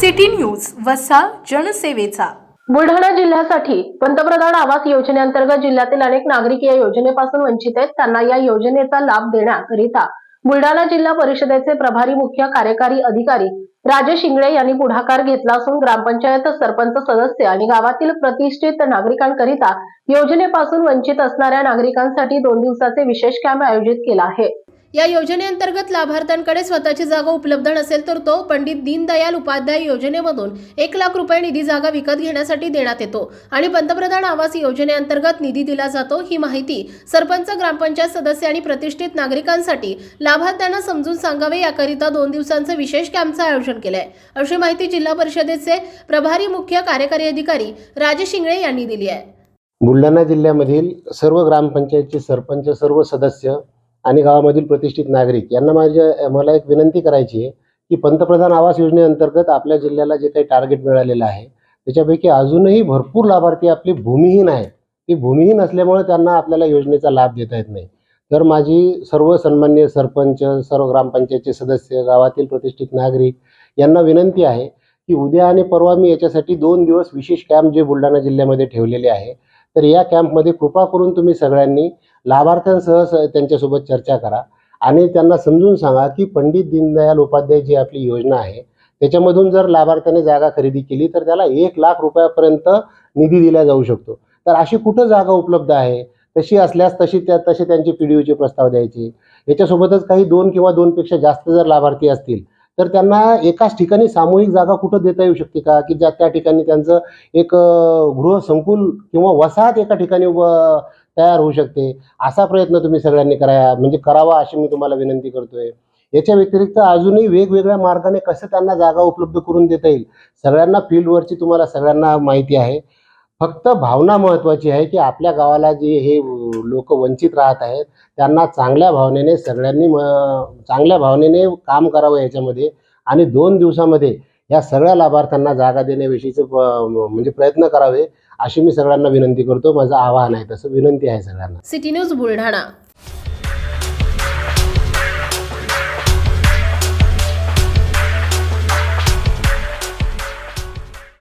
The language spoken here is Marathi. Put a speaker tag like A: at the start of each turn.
A: सिटी न्यूज वसा जनसेवेचा.
B: बुलढाणा जिल्ह्यासाठी पंतप्रधान आवास योजनेअंतर्गत जिल्ह्यातील अनेक नागरिक या योजनेपासून वंचित आहेत. त्यांना या योजनेचा लाभ देण्याकरिता बुलढाणा जिल्हा परिषदेचे प्रभारी मुख्य कार्यकारी अधिकारी राजेश शिंगळे यांनी पुढाकार घेतला असून ग्रामपंचायत सरपंच सदस्य आणि गावातील प्रतिष्ठित नागरिकांकरिता योजनेपासून वंचित असणाऱ्या नागरिकांसाठी दोन दिवसाचे विशेष कॅम्प आयोजित केला आहे. या योजनेअंतर्गत लाभार्थ्यांकडे स्वतःची जागा उपलब्ध नसेल तर तो पंडित दीनदयाल उपाध्याय योजनेमधून एक लाख रुपये निधी जागा विकत घेण्यासाठी देण्यात येतो. आणि पंतप्रधान आवास योजनेअंतर्गत निधी दिला जातो ही माहिती सरपंच ग्रामपंचायत सदस्य आणि प्रतिष्ठित नागरिकांसाठी लाभार्थ्यांना समजून सांगावे याकरिता दोन दिवसांचं विशेष कॅम्पचं आयोजन केलंय. अशी माहिती जिल्हा परिषदेचे प्रभारी मुख्य कार्यकारी अधिकारी राजेश शिंगळे यांनी दिली आहे.
C: बुलढाणा जिल्ह्यामधील सर्व ग्रामपंचायतचे सरपंच सर्व सदस्य आणि गावामधील प्रतिष्ठित नागरिक. यांना माझ्या मला एक विनंती करायची आहे की पंतप्रधान आवास योजनेअंतर्गत आपल्या जिल्ह्याला जे काही टार्गेट मिळालेलं आहे त्याच्यापैकी अजूनही भरपूर लाभार्थी आपली भूमिहीन आहेत. ती भूमिहीन असल्यामुळे त्यांना आपल्याला योजनेचा लाभ देता येत नाही. तर माझी सर्व सन्मान्य सरपंच सर्व ग्रामपंचायतचे सदस्य गावातील प्रतिष्ठित नागरिक यांना विनंती आहे की उद्या आणि परवा मी याच्यासाठी दोन दिवस विशेष कॅम्प जे बुलढाणा जिल्ह्यामध्ये ठेवलेले आहे तर या कॅम्पमध्ये कृपा करून तुम्ही सगळ्यांनी लाभार्थ्यांसह स त्यांच्यासोबत चर्चा करा. आणि त्यांना समजून सांगा की पंडित दीनदयाल उपाध्याय जी आपली योजना आहे त्याच्यामधून जर लाभार्थ्याने जागा खरेदी केली तर त्याला एक लाख रुपयापर्यंत निधी दिला जाऊ शकतो. तर अशी कुठं जागा उपलब्ध आहे? तशी असल्यास तशी त्या तसे त्यांचे पी डी ओचे प्रस्ताव द्यायचे. याच्यासोबतच काही दोन किंवा दोनपेक्षा जास्त जर लाभार्थी असतील तर त्यांना एकाच ठिकाणी सामूहिक जागा कुठं देता येऊ शकते का? की ज्या त्या ठिकाणी त्यांचं एक गृहसंकुल किंवा वसाहत एका ठिकाणी व- तयार होऊ शकते. असा प्रयत्न तुम्ही सगळ्यांनी करा. म्हणजे करावा अशी मी तुम्हाला विनंती करतोय. याच्या व्यतिरिक्त अजूनही वेगवेगळ्या मार्गाने कसं त्यांना जागा उपलब्ध करून देता येईल सगळ्यांना फील्डवरची तुम्हाला सगळ्यांना माहिती आहे. फक्त भावना महत्त्वाची आहे की आपल्या गावाला जे हे लोक वंचित राहत आहेत त्यांना चांगल्या भावनेने सगळ्यांनी म चांगल्या भावनेने काम करावं याच्यामध्ये आणि दोन दिवसामध्ये या सगळ्या लाभार्थ्यांना जागा देण्याविषयीचं प- म्हणजे प्रयत्न करावे अशी मी सगळ्यांना विनंती करतो. माझं आवाहन आहे तसं विनंती आहे सगळ्यांना.
B: City news Buldhana.